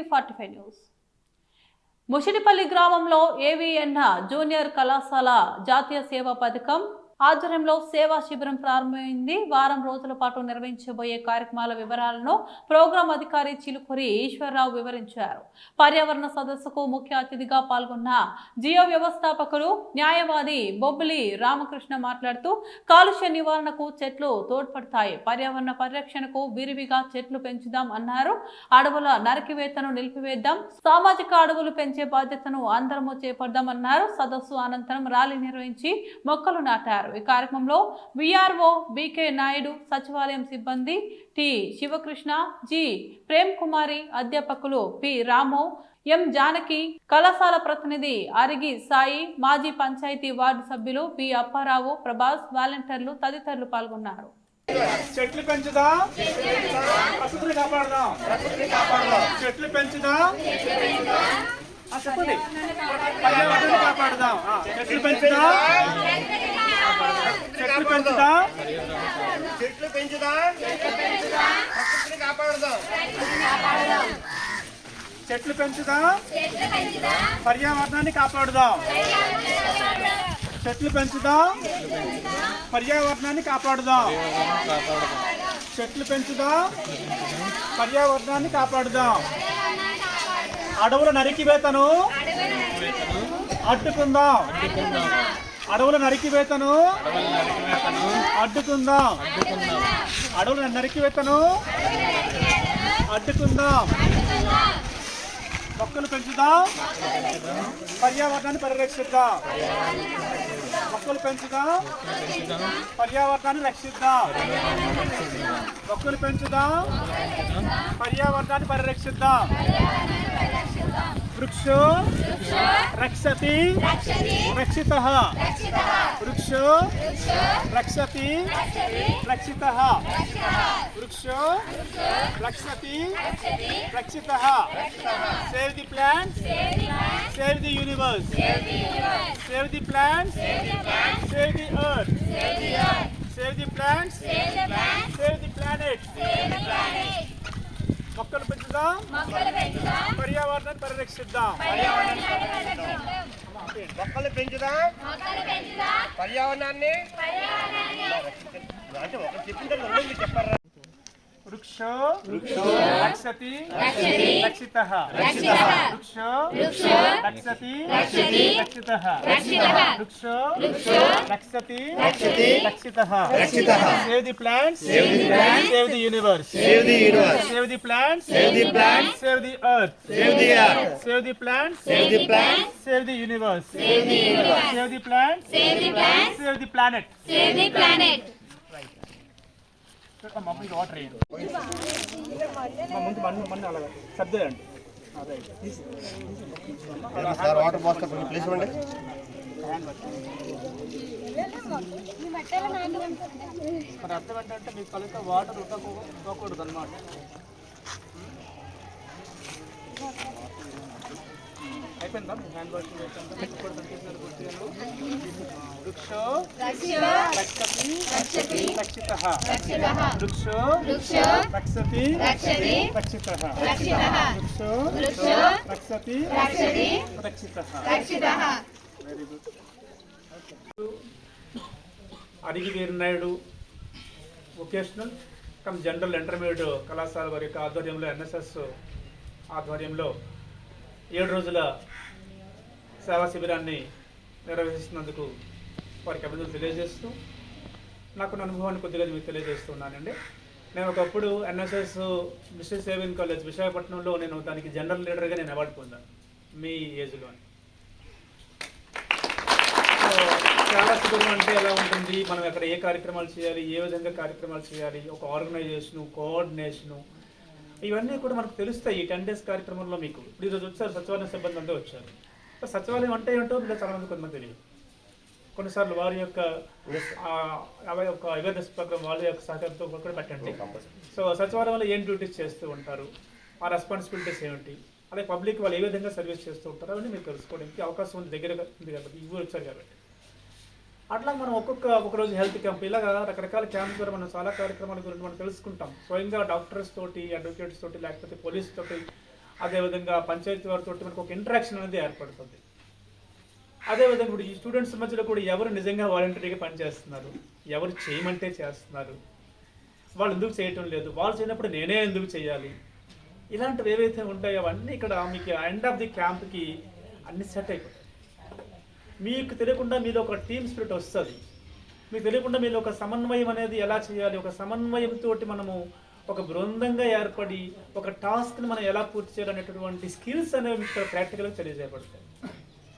TV forty five news Mushidipalli గ్రామంలో AVN junior కళాశాల జాతీయ సేవా పథకం ఆధ్వర్యంలో సేవా శిబిరం ప్రారంభమైంది. వారం రోజుల పాటు నిర్వహించబోయే కార్యక్రమాల వివరాలను ప్రోగ్రాం అధికారి చిలుకూరి ఈశ్వరరావు వివరించారు. పర్యావరణ సదస్సుకు ముఖ్య అతిథిగా పాల్గొన్న జియో వ్యవస్థాపకులు న్యాయవాది బొబ్బిలి రామకృష్ణ మాట్లాడుతూ కాలుష్య నివారణకు చెట్లు తోడ్పడతాయి. పర్యావరణ పరిరక్షణకు విరివిగా చెట్లు పెంచుదాం అన్నారు. అడవుల నరికివేతను నిలిపివేద్దాం. సామాజిక అడవులు పెంచే బాధ్యతను అందరము చేపడదామన్నారు. సదస్సు అనంతరం ర్యాలీ నిర్వహించి మొక్కలు నాటారు. ఈ కార్యక్రమంలో విఆర్ఓ బీకే నాయుడు సచివాలయం సిబ్బంది టి శివకృష్ణ జి ప్రేమ్ కుమారి అధ్యాపకులు పి రాము ఎం జానకి కళాశాల ప్రతినిధి అరిగి సాయి మాజీ పంచాయతీ వార్డు సభ్యులు పి అప్పారావు ప్రభాస్ వాలంటీర్లు తదితరులు పాల్గొన్నారు. చెట్లు పెంచుదా. ప్రకృతిని కాపాడదాం. చెట్లు పెంచుదా. చెప్పండి. పర్యావరణాన్ని కాపాడదాం. చెట్లు పెంచుదాం. చెట్లు పెంచుదా చెట్లు పెంచుదా ప్రకృతిని కాపాడుదాం. చెట్లు పెంచుదా పర్యావరణాన్ని కాపాడుదాం. చెట్లు పెంచుదా పర్యావరణాన్ని కాపాడుదాం. చెట్లు పెంచుదా పర్యావరణాన్ని కాపాడుదాం. అడవుల నరికివేతను అడ్డుకుందాం. అడవుల నరికివేతను. అడ్డుకుందాం. అడవుల నరికివేతను. అడ్డుకుందాం. మొక్కలు పెంచుదాం. పర్యావరణాన్ని పరిరక్షిద్దాం. మొక్కలు పెంచుదాం. పర్యావరణాన్ని రక్షిద్దాం. మొక్కలు పెంచుదాం. పర్యావరణాన్ని పరిరక్షిద్దాం. వృక్షో రక్షతి రక్షిత వృక్షో రక్షతి రక్షిత వృక్షో రక్షతి రక్షిత save the plant save the universe save the plant save the earth save the plants save the planet మొక్కలు పెంచుదాం పర్యావరణాన్ని పరిరక్షిద్దాం. మొక్కలు పెంచుదా. పర్యావరణాన్ని. అంటే ఒకరు చెప్పింటే రెండు మీరు చెప్పారా వృక్షో రక్షతి రక్షిత వృక్షో రక్షతి రక్షిత వృక్షో రక్షతి రక్షిత save the plants save the universe save the universe save the plants save the plant save the earth save the earth save the plants save the plant save the universe save the plants save the planet Save the planet. మమ్మల్ని water వేయండి మా ముందు మన్ను మన్ను అలాగే సర్దేయండి అదే sir water place ఇవ్వండి మరి అర్థం ఏంటంటే మీకు కలిగితే వాటర్ ఉండకూడదు అనమాట హ్యాండ్ వాష్ వృక్షో రక్షతి రక్షిత వృక్షో రక్షతి రక్షిత వృక్షో రక్షతి రక్షిత very good Adigi Veeranaidu vocational cum general intermediate కళాశాల వారి యొక్క ఆధ్వర్యంలో ఎన్ఎస్ఎస్ ఆధ్వర్యంలో ఏడు రోజుల సేవా శిబిరాన్ని నిర్వహిస్తున్నందుకు వారికి అభినందనలు తెలియజేస్తూ నాకున్న అనుభవాన్ని కొద్దిగా మీకు తెలియజేస్తున్నానండి. నేను ఒకప్పుడు ఎన్ఎస్ఎస్ మిస్టర్ సేవింగ్ కాలేజ్ విశాఖపట్నంలో నేను దానికి జనరల్ లీడర్గా నేను అవార్డు పొందాను మీ ఏజ్లో చాలా శిబిరం అంటే ఎలా ఉంటుంది? మనం ఎక్కడ ఏ కార్యక్రమాలు చేయాలి? ఏ విధంగా కార్యక్రమాలు చేయాలి? ఒక ఆర్గనైజేషను కోఆర్డినేషను ఇవన్నీ కూడా మనకు తెలుస్తాయి ఈ టెన్ డేస్ కార్యక్రమంలో మీకు. ఇప్పుడు ఈరోజు వచ్చారు సచివాలయ సిబ్బంది అంతా వచ్చారు. సచివాలయం అంటే ఏంటో మీరు చాలా మంది కొంతమంది తెలియదు. కొన్నిసార్లు వారి యొక్క అవి యొక్క అవేర్నెస్ ప్రోగ్రామ్ వాళ్ళ యొక్క సహకారంతో కూడా పెట్టండి. సో సచివాలయంలో ఏం డ్యూటీస్ చేస్తూ ఉంటారు? ఆ రెస్పాన్సిబిలిటీస్ ఏమిటి? అలాగే పబ్లిక్ వాళ్ళు ఏ విధంగా సర్వీస్ చేస్తూ ఉంటారు అవన్నీ మీరు తెలుసుకోవడానికి అవకాశం ఉంది దగ్గరగా ఉంది కాబట్టి ఊరు వచ్చారు కాబట్టి. అట్లా మనం ఒక్కొక్క ఒక రోజు హెల్త్ క్యాంప్ ఇలాగా రకరకాల క్యాంప్స్ ద్వారా మనం చాలా కార్యక్రమాల గురించి మనం తెలుసుకుంటాం. స్వయంగా డాక్టర్స్ తోటి అడ్వకేట్స్ తోటి లేకపోతే పోలీస్ తోటి అదేవిధంగా పంచాయతీ వారితో మనకు ఒక ఇంటరాక్షన్ అనేది ఏర్పడుతుంది. అదేవిధంగా ఇప్పుడు ఈ స్టూడెంట్స్ మధ్యలో కూడా ఎవరు నిజంగా వాలంటరీగా పనిచేస్తున్నారు? ఎవరు చేయమంటే చేస్తున్నారు? వాళ్ళు ఎందుకు చేయటం లేదు? వాళ్ళు చేయనప్పుడు నేనే ఎందుకు చేయాలి? ఇలాంటివి ఏవైతే ఉంటాయో అవన్నీ ఇక్కడ మీకు ఎండ్ ఆఫ్ ది క్యాంప్కి అన్ని సెట్ అయిపోతాయి. మీకు తెలియకుండా మీలో ఒక టీమ్ స్పిరిట్ వస్తుంది. మీకు తెలియకుండా మీలో ఒక సమన్వయం అనేది ఎలా చేయాలి? ఒక సమన్వయంతో మనము ఒక బృందంగా ఏర్పడి ఒక టాస్క్ని మనం ఎలా పూర్తి చేయాలనేటటువంటి స్కిల్స్ అనేవి మీకు ప్రాక్టికల్గా తెలియజేయబడతాయి.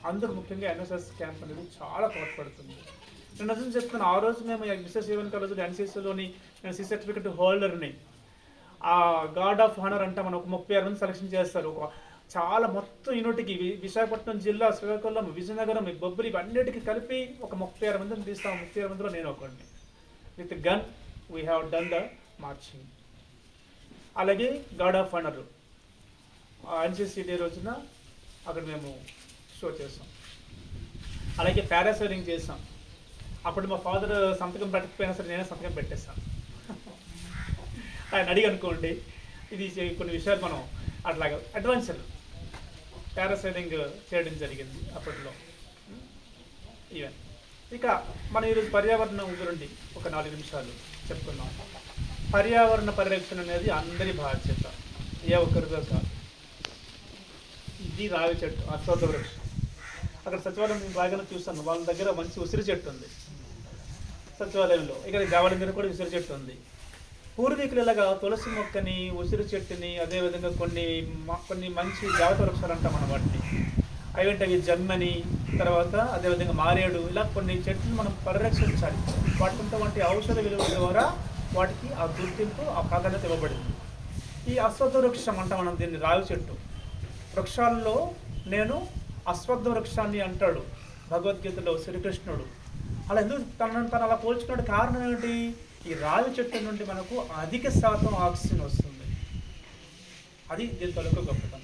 అందుకు ముఖ్యంగా ఎన్ఎస్ఎస్ క్యాంప్ అనేది చాలా తోడ్పడుతుంది. నేను నిజం చెప్తున్నాను ఆ రోజు మేము మిస్టర్ ఈవెన్ కాలేజ్ ఎన్సీసీలోని నేను సి సర్టిఫికెట్ హోల్డర్ని ఆ గార్డ్ ఆఫ్ హానర్ అంటే మనం ఒక ముప్పై ఆరు మంది సెలక్షన్ చేస్తారు. ఒక చాలా మొత్తం యూనిట్కి విశాఖపట్నం జిల్లా శ్రీకాకుళం విజయనగరం బొబ్బరి ఇవన్నిటికీ కలిపి ఒక ముప్పై ఆరు మందిని తీస్తాం. ముప్పై ఆరు మందిలో నేను ఒకడిని. With gun we have done the marching అలాగే guard of honour NCC day రోజున అక్కడ మేము షో చేసాం. అలాగే పారాసైలింగ్ చేసాం. అప్పుడు మా ఫాదర్ సంతకం పెట్టకపోయినా సరే నేనే సంతకం పెట్టేస్తాను ఆయన అడిగి అనుకోండి ఇది కొన్ని విషయాలు మనం అట్లాగా అడ్వెంచర్ పారాసైలింగ్ చేయడం జరిగింది అప్పట్లో. ఈవెన్ ఇక మనం ఈరోజు పర్యావరణం గురించి ఒక నాలుగు నిమిషాలు చెప్పుకున్నాం పర్యావరణ పరిరక్షణ అనేది అందరి బాధ్యత. ఏ ఒక్కరితో కాదు ఇది రావి చెట్టు అశ్వత్థ వృక్షం. అక్కడ సచివాలయం నేను బాగానే చూస్తాను వాళ్ళ దగ్గర మంచి ఉసిరి చెట్టు ఉంది. సచివాలయంలో. ఇక్కడ దేవాలయం దగ్గర కూడా ఉసిరి చెట్టు ఉంది. పూర్వీకులు ఇలాగా తులసి మొక్కని ఉసిరి చెట్టుని అదేవిధంగా కొన్ని కొన్ని మంచి దేవత వృక్షాలు అంటాం మన వాటిని. అవేంటి అవి జమ్మని తర్వాత అదేవిధంగా మారేడు ఇలా కొన్ని చెట్లు మనం పరిరక్షించాలి. వాటితో వంటి ఔషధ విలువ ద్వారా వాటికి ఆ గుర్తింపు ఆ ప్రాధాన్యత ఇవ్వబడింది. ఈ అశ్వత్థ వృక్షం అంట మనం దీన్ని రావి చెట్టు. వృక్షాల్లో నేను అశ్వత్థ వృక్షాన్ని అంటాడు భగవద్గీతలో శ్రీకృష్ణుడు. అలా ఎందుకు తనను తను అలా పోల్చుకున్నాడు? కారణం ఏమిటి? ఈ రావి చెట్టు నుండి మనకు అధిక శాతం ఆక్సిజన్ వస్తుంది. అది దీని తొలక గొప్పతనం.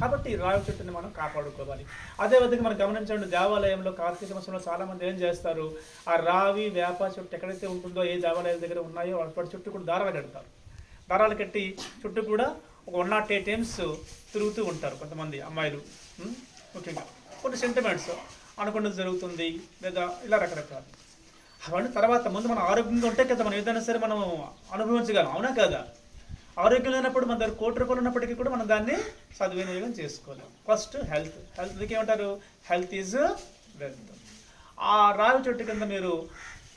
కాబట్టి రావి చెట్టుని మనం కాపాడుకోవాలి. అదేవిధంగా మనం గమనించండి దేవాలయంలో కార్తీక మాసంలో చాలామంది ఏం చేస్తారు? ఆ రావి వేప చెట్టు ఎక్కడైతే ఉంటుందో ఏ దేవాలయాల దగ్గర ఉన్నాయో అప్పటి చుట్టూ కూడా దారాలు కడతారు. దారాలు కట్టి చుట్టూ కూడా ఒక వన్ నాట్ ఎయిట్ టైమ్స్ తిరుగుతూ ఉంటారు కొంతమంది అమ్మాయిలు. ముఖ్యంగా. కొన్ని సెంటిమెంట్స్ అనుకున్నది జరుగుతుంది లేదా ఇలా రకరకాలు. అవన్నీ తర్వాత ముందు మనం ఆరోగ్యంగా ఉంటే కదా మనం ఏదైనా సరే మనం అనుభవించగలం అవునా కదా? ఆరోగ్యం లేనప్పుడు మన దగ్గర కోటి రూపాయలు ఉన్నప్పటికీ కూడా మనం దాన్ని సద్వినియోగం చేసుకోలేము ఫస్ట్ హెల్త్ హెల్త్ ఏమంటారు? హెల్త్ ఈజ్ వెల్త్ ఆ రావి చెట్టు కింద మీరు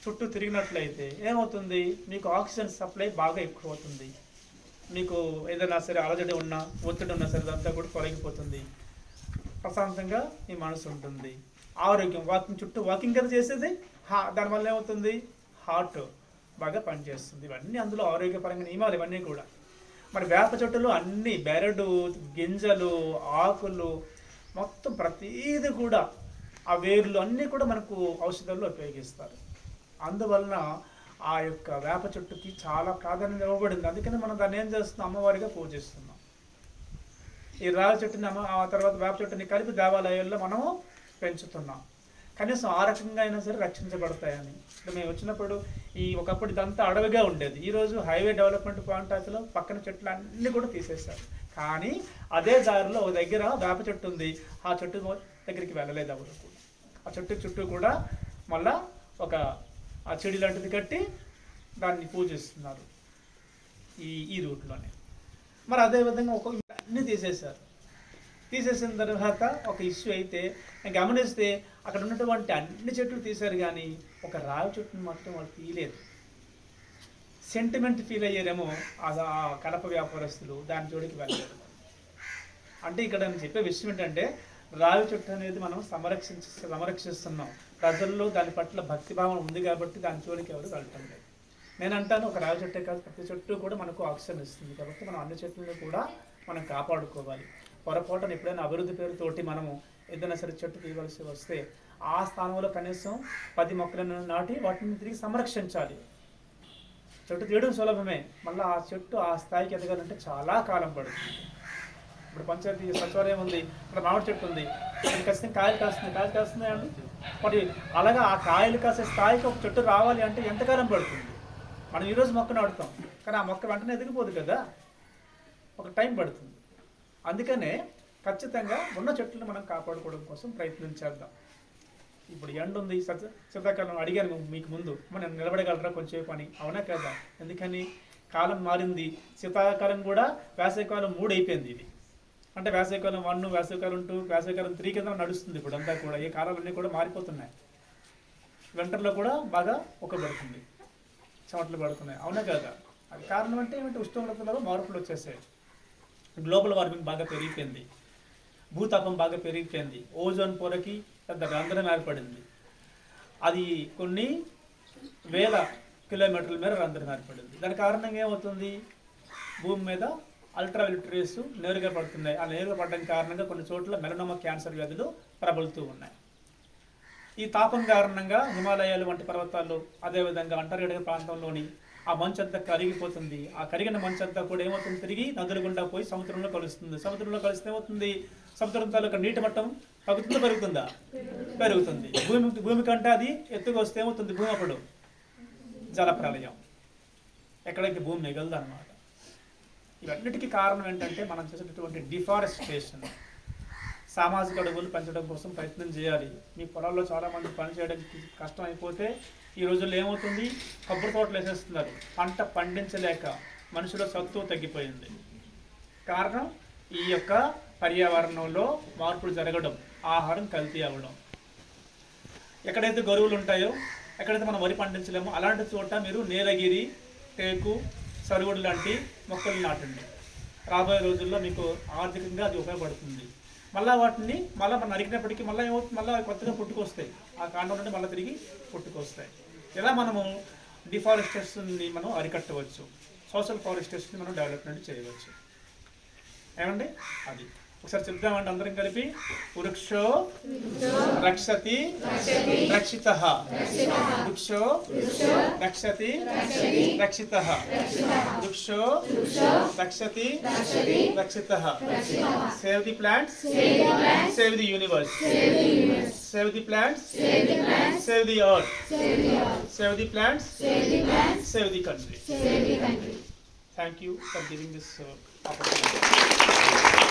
చుట్టూ తిరిగినట్లయితే ఏమవుతుంది? మీకు ఆక్సిజన్ సప్లై బాగా ఎక్కువ అవుతుంది మీకు ఏదైనా సరే అలజడి ఉన్నా ఒత్తిడి ఉన్నా సరే అంతా కూడా తొలగిపోతుంది. ప్రశాంతంగా మీ మనసు ఉంటుంది. ఆరోగ్యం వాకింగ్ చుట్టూ వాకింగ్ కదా చేసేది? హా దానివల్ల ఏమవుతుంది? హార్ట్ బాగా పనిచేస్తుంది. ఇవన్నీ అందులో ఆరోగ్యపరంగా నియమాలు ఇవన్నీ కూడా. మరి వేప చెట్టులో అన్ని బెరడు గింజలు ఆకులు మొత్తం ప్రతీది కూడా ఆ వేర్లు అన్నీ కూడా మనకు ఔషధాల్లో ఉపయోగిస్తారు. అందువలన ఆ యొక్క వేప చెట్టుకి చాలా ప్రాధాన్యత ఇవ్వబడింది. అందుకని మనం దాన్ని ఏం చేస్తున్నాం? అమ్మవారిగా పూజిస్తున్నాం. ఈ రావి చెట్టుని అమ్మ ఆ తర్వాత వేప చెట్టుని కలిపి దేవాలయాల్లో మనము పెంచుతున్నాం. కనీసం ఆ రకంగా అయినా సరే రక్షించబడతాయని. ఇప్పుడు మేము వచ్చినప్పుడు ఈ ఒకప్పుడు ఇదంతా అడవిగా ఉండేది. ఈరోజు హైవే డెవలప్మెంట్ పాయింట్ ఆఫ్లో పక్కన చెట్లు అన్నీ కూడా తీసేశారు. కానీ అదే దారిలో ఒక దగ్గర వేప చెట్టు ఉంది. ఆ చెట్టు దగ్గరికి వెళ్ళలేదు ఎవరు కూడా. ఆ చెట్టు చుట్టూ కూడా మళ్ళా ఒక ఆ చెడి లాంటిది కట్టి దాన్ని పూజిస్తున్నారు. ఈ ఈ రూట్లోనే. మరి అదేవిధంగా ఒక అన్నీ తీసేశారు. తీసేసిన తర్వాత ఒక ఇష్యూ అయితే నేను గమనిస్తే అక్కడ ఉన్నటువంటి అన్ని చెట్లు తీశారు కానీ ఒక రావి చెట్టుని మాత్రం వాళ్ళు తీయలేదు. సెంటిమెంట్ ఫీల్ అయ్యారేమో ఆ ఆ కడప వ్యాపారస్తులు దాని జోడికి వెళ్ళలేదు. అంటే ఇక్కడ నేను చెప్పే విషయం ఏంటంటే రావి చెట్టు అనేది మనం సంరక్షించ సంరక్షిస్తున్నాం. ప్రజల్లో దాని పట్ల భక్తిభావం ఉంది కాబట్టి దాని జోలికి ఎవరు వెళ్ళటం లేదు. నేను అంటాను ఒక రావి చెట్టే కాదు ప్రతి చెట్టు కూడా మనకు ఆక్సిజన్ ఇస్తుంది కాబట్టి మనం అన్ని చెట్లను కూడా మనం కాపాడుకోవాలి. పొరపాటున ఎప్పుడైనా అభివృద్ధి పేరుతోటి మనము ఏదైనా సరే చెట్టు తీయవలసి వస్తే ఆ స్థానంలో కనీసం పది మొక్కలను నాటి వాటిని తిరిగి సంరక్షించాలి. చెట్టు తీయడం సులభమే. మళ్ళీ ఆ చెట్టు ఆ స్థాయికి ఎదగాలంటే చాలా కాలం పడుతుంది. ఇప్పుడు పంచాయతీ సచివాలయం ఉంది ఇక్కడ మామిడి చెట్టు ఉంది. ఖచ్చితంగా కాయలు కాస్తుంది కాయలు కాస్తున్నాయి అండి? మరి అలాగా ఆ కాయలు కాసే స్థాయికి ఒక చెట్టు రావాలి అంటే ఎంతకాలం పడుతుంది? మనం ఈరోజు మొక్క నాటుతాం. కానీ ఆ మొక్క వెంటనే ఎదిగిపోదు కదా. ఒక టైం పడుతుంది. అందుకనే ఖచ్చితంగా ఉన్న చెట్లను మనం కాపాడుకోవడం కోసం ప్రయత్నం చేద్దాం. ఇప్పుడు ఎండ ఉంది శీతాకాలం అడిగాను మీకు ముందు. మనం నిలబడగలరా కొంచెం పని అవునా కదా? ఎందుకని? కాలం మారింది. శీతాకాలం కూడా వేసవికాలం మూడు అయిపోయింది ఇది. అంటే వేసవికాలం వన్ వేసవికాలం టూ వేసవికాలం త్రీ కింద నడుస్తుంది ఇప్పుడు అంతా కూడా. ఈ కాలాలన్నీ కూడా మారిపోతున్నాయి. వింటర్లో కూడా బాగా ఒక్కబడుతుంది చెమటలు పడుతున్నాయి. అవునా కదా? అది కారణం అంటే ఏమిటి? ఉష్ణోగ్రతలో మార్పులు వచ్చేసాయి. గ్లోబల్ వార్మింగ్ బాగా పెరిగిపోయింది. భూతాపం బాగా పెరిగిపోయింది. ఓజోన్ పొరకి పెద్ద రంధ్రం ఏర్పడింది. అది కొన్ని వేల కిలోమీటర్ల మేర రంధ్రం ఏర్పడింది. దాని కారణంగా ఏమవుతుంది? భూమి మీద అల్ట్రా రేస్ నేరుగా పడుతున్నాయి. ఆ నేరుగా పడడం కారణంగా కొన్ని చోట్ల మెలనోమా క్యాన్సర్ వ్యాధులు ప్రబలుతూ ఉన్నాయి. ఈ తాపం కారణంగా హిమాలయాలు వంటి పర్వతాలు అదేవిధంగా అంటర్గడ ప్రాంతంలోని ఆ మంచు అంతా కరిగిపోతుంది. ఆ కరిగిన మంచు అంతా కూడా ఏమవుతుంది? తిరిగి నదుల గుండా పోయి సముద్రంలో కలుస్తుంది. సముద్రంలో కలిస్తే ఏమవుతుంది? సముద్రం తాలూకా నీటి మట్టం తగ్గుతుందా పెరుగుతుందా? పెరుగుతుంది. భూమి భూమి కంటే అది ఎత్తుగా వస్తే ఏమవుతుంది? భూమి అప్పుడు జల ప్రళయం ఎక్కడైతే భూమి మిగలదు అనమాట ఇవన్నిటికీ కారణం ఏంటంటే మనం చేసేటటువంటి డిఫారెస్టేషన్. సామాజిక అడవులు పెంచడం కోసం ప్రయత్నం చేయాలి. మీ పొలాల్లో చాలా మంది పని చేయడానికి కష్టం అయిపోతే ఈ రోజుల్లో ఏమవుతుంది? కొబ్బరి తోటలు వేసేస్తున్నారు. పంట పండించలేక మనుషుల సత్తువ తగ్గిపోయింది. కారణం ఈ యొక్క పర్యావరణంలో మార్పులు జరగడం ఆహారం కల్తీ అవ్వడం. ఎక్కడైతే గొరువులు ఉంటాయో ఎక్కడైతే మనం వరి పండించలేమో అలాంటి చోట మీరు నీలగిరి టేకు సరుగుడు లాంటి మొక్కలు నాటండి. రాబోయే రోజుల్లో మీకు ఆర్థికంగా అది ఉపయోగపడుతుంది. మళ్ళీ వాటిని మళ్ళీ మనం నరికినప్పటికీ మళ్ళీ ఏమవుతుంది? మళ్ళీ కొత్తగా పుట్టుకొస్తాయి. ఆ కాండం నుండి మళ్ళీ తిరిగి పుట్టుకొస్తాయి. ఇలా మనము డిఫారెస్టేషన్ని మనం అరికట్టవచ్చు? సోషల్ ఫారెస్టేషన్ మనం డెవలప్మెంట్ చేయవచ్చు. ఏమండి? అది. ఒకసారి చెప్దామండి అందరం కలిపి. వృక్షో రక్షతి రక్షిత వృక్షో రక్షతి రక్షిత వృక్షో రక్షతి రక్షిత save the plants save the universe save the plants save the earth save the plants save the country thank you for giving this opportunity